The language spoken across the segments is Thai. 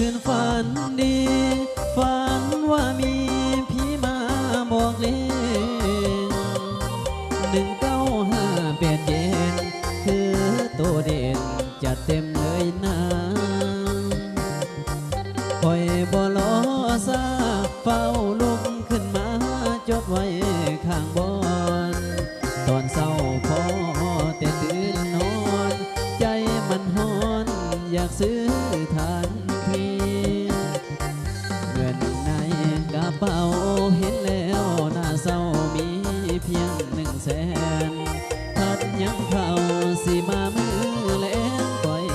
คืนฝันดี ฝันว่ามีผีมาบอกเล่นหนึ่งเก้าห้าเปดเย็น คือโตเด่นจัดเต็มเลยนะคอยบ่ลอซาเฝ้าลุกขึ้นมาจดไว้ข้างบอนตอนเศร้าพอแต่ตื่นนอน ใจมันหอนอยากซื้อทาน หนึ่งแสนพัดยังเข้าสิมามือแลงต่อย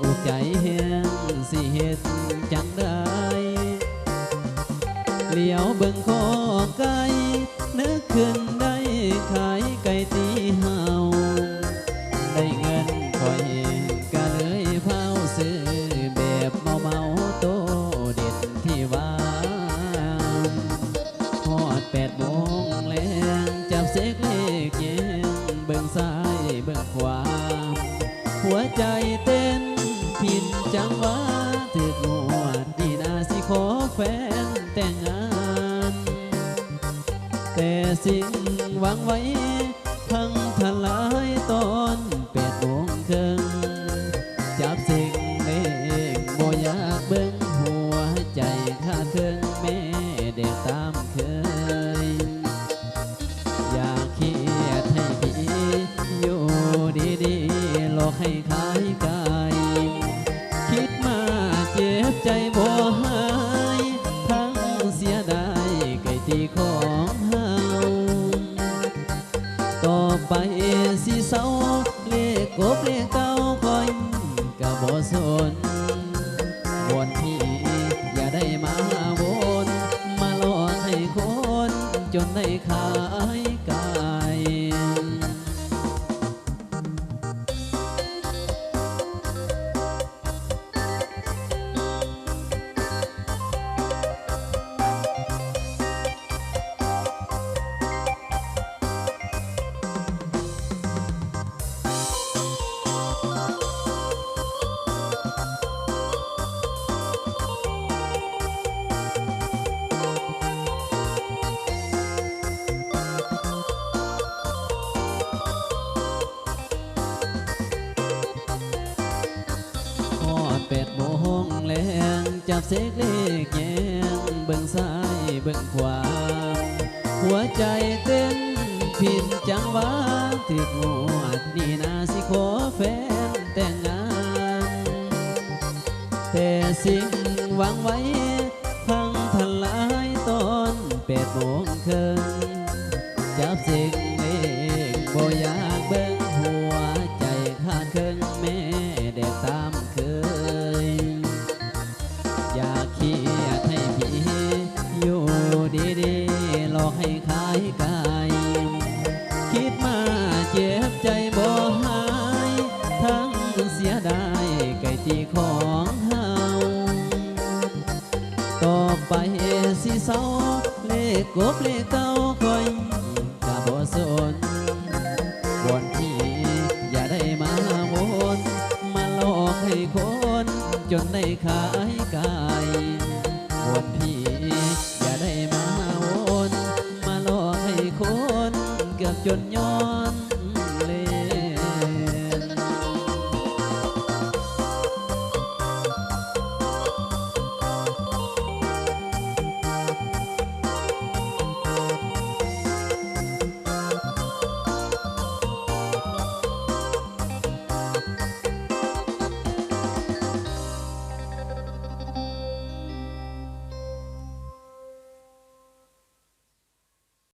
อุกใจแหงสิเฮ็ดจังได้เลี้ยวเบิ่งคอไก่นึกขึ้นได้ขายไก่ตีเฮาได้เงินคอยก็เลยเผาซื้อแบบเมาเมาโตเด็ดที่ว่าฮอดแปดโมงายเบิ่งขวาหัวใจเต้นผิดจังหวะถึกงวดดีนาสิขอแฟนแต่งงาน แต่สิ่งหวังไว้พังทลายตอนแปดโมงครึ่งจับสิ่งเลขบ่อยากเบิ่งหัวใจขาเครื่องแม่เด็กตามเค ให้ขายกาย คิดมาเจ็บใจบ่หาย ทั้งเสียดายไก่ตีของเฮาต่อไปสิเศร้าเลขกบเลขเก้าคอยกะบ่สนวนพี่อย่าได้มาวนมาหลอกให้คนจนได้ขาย จับเสกเลขแยงเบิ่งซ้ายเบิ่งขวา หัวใจเต้นผิดจังหวะถึกงวดนี่นาสิขอแฟนแต่งงาน แต่สิ่งหวังไว้ พังทลายตอนแปดโมงครึ่งจับสิ่ง กเครียดให้พี่อยู่ดีๆหลอกให้ขายกาย คิดมาเจ็บใจบ่หาย ทั้งเสียดายไก่ตีของเฮาต่อไปสิเศร้าเลขกบเลขเก้า จนได้ขายกายวนพี่อย่าได้มาวนมาหลอกให้คนเกือบจนย้อน